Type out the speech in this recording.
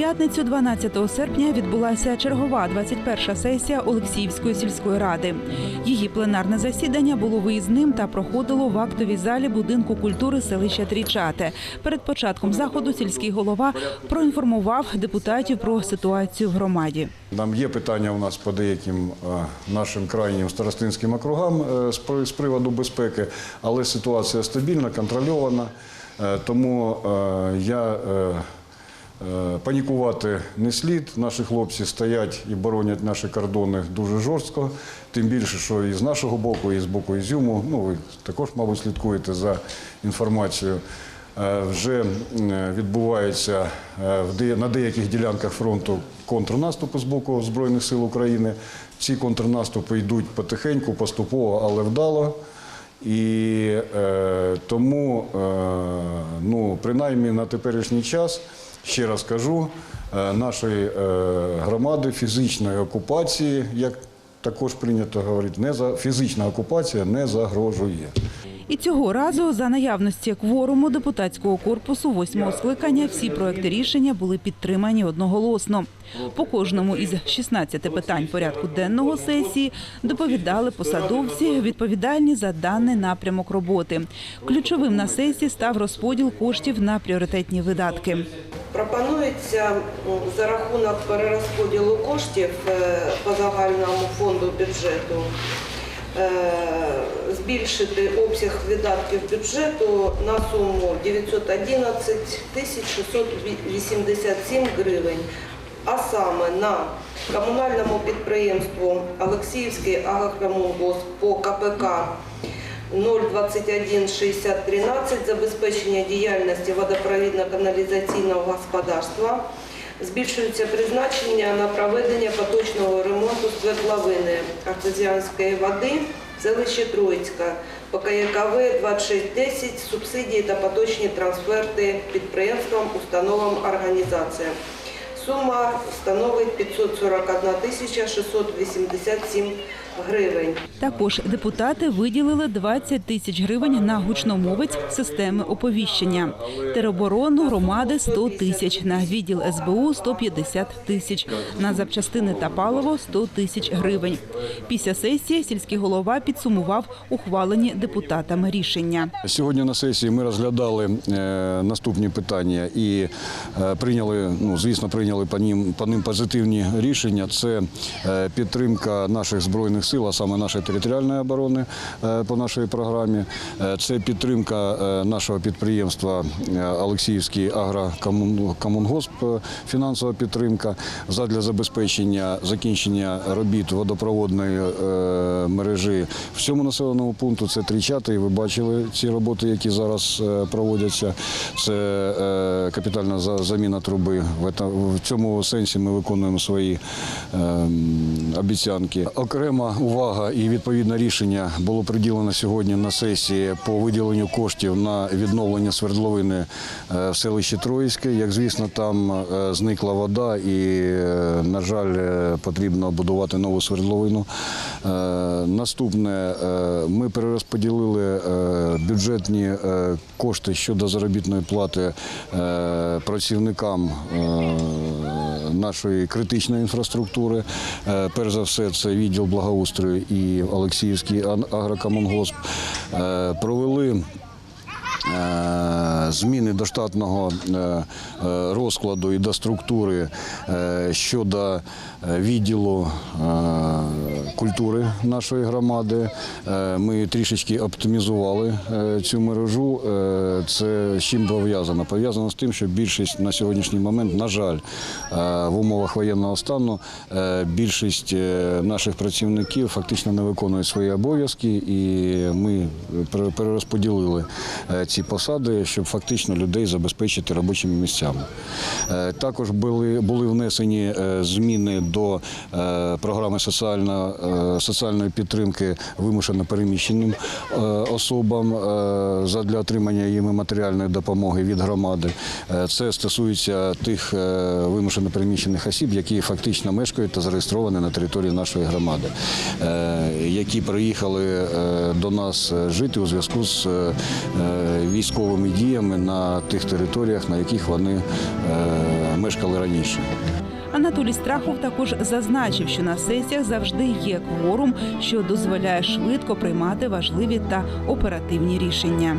п'ятницю, 12 серпня, відбулася чергова 21-ша сесія Олексіївської сільської ради. Її пленарне засідання було виїзним та проходило в актовій залі будинку культури селища Трічате. Перед початком заходу сільський голова проінформував депутатів про ситуацію в громаді. Там є питання у нас по деяким е, нашим крайнім старостинським округам е, з при- з приводу безпеки, але ситуація стабільна, контрольована. Е, Тому я панікувати не слід. Наші хлопці стоять і боронять наші кордони дуже жорстко. Тим більше, що і з нашого боку, і з боку Ізюму. Ну, ви також, мабуть, слідкуєте за інформацією. Е, Вже відбувається е, на деяких ділянках фронту контрнаступи з боку Збройних сил України. Ці контрнаступи йдуть потихеньку, поступово, але вдало. І е, тому, е, ну, принаймні на теперішній час, ще раз кажу, е, нашої е, громади фізичної окупації, як також прийнято говорити, не за фізична окупація не загрожує. І цього разу за наявності кворуму депутатського корпусу восьмого скликання всі проекти рішення були підтримані одноголосно. По кожному із 16 питань порядку денного сесії доповідали посадовці, відповідальні за даний напрямок роботи. Ключовим на сесії став розподіл коштів на пріоритетні видатки. Пропонується за рахунок перерозподілу коштів е, по загальному фонду бюджету е, збільшити обсяг видатків бюджету на суму 911 тисяч 687 гривень, а саме на комунальному підприємству Олексіївський агрокомунгосп по КПК 0216013 забезпечення діяльності водопровідно-каналізаційного господарства. Збільшується призначення на проведення поточного ремонту свердловини артезіанської води в селищі Троїцька по КЯКВ 2610 субсидії та поточні трансферти підприємствам, установам, організаціям. Сума становить 541 тисяча 687 гривень. Також депутати виділили 20 тисяч гривень на гучномовець системи оповіщення, тероборону громади 100 тисяч, на відділ СБУ 150 тисяч, на запчастини та паливо 100 тисяч гривень. Після сесії сільський голова підсумував ухвалені депутатами рішення. Сьогодні на сесії ми розглядали е, наступні питання і е, прийняли, ну звісно, прийняли по ним по ним позитивні рішення. Це е, підтримка наших збройних сил, а саме нашої територіальної оборони е, по нашій програмі. Е, Це підтримка нашого підприємства Олексіївський агрокомунгосп, фінансова підтримка задля забезпечення закінчення робіт водопроводної мережі в цьому населеному пункту. Це Тричати, і ви бачили ці роботи, які зараз проводяться. Це капітальна за- заміна труби. В Цьому сенсі ми виконуємо свої е, обіцянки. Окрема увага і відповідне рішення було приділено сьогодні на сесії по виділенню коштів на відновлення свердловини е, в селищі Троїцьке. Як звісно, там е, зникла вода і, е, на жаль, потрібно будувати нову свердловину. Наступне, ми перерозподілили бюджетні кошти щодо заробітної плати працівникам нашої критичної інфраструктури. Е, Перш за все, це відділ благоустрою і Олексіївський агрокомунгосп. Е, Провели е, зміни до штатного е, е, розкладу і до структури е, щодо відділу культури нашої громади. Ми трішечки оптимізували цю мережу. Це з чим пов'язано? Пов'язано з тим, що більшість на сьогоднішній момент, на жаль, в умовах воєнного стану більшість наших працівників фактично не виконують свої обов'язки, і ми перерозподілили ці посади, щоб фактично людей забезпечити робочими місцями. Е, Також були, були внесені е, зміни до е, програми соціально, е, соціальної підтримки вимушено переміщеним особам задля отримання їм матеріальної допомоги від громади. Це стосується тих вимушено переміщених осіб, які фактично мешкають та зареєстровані на території нашої громади, які приїхали до нас жити у зв'язку з військовими діями на тих територіях, на яких вони е, мешкали раніше. Анатолій Страхов також зазначив, що на сесіях завжди є кворум, що дозволяє швидко приймати важливі та оперативні рішення.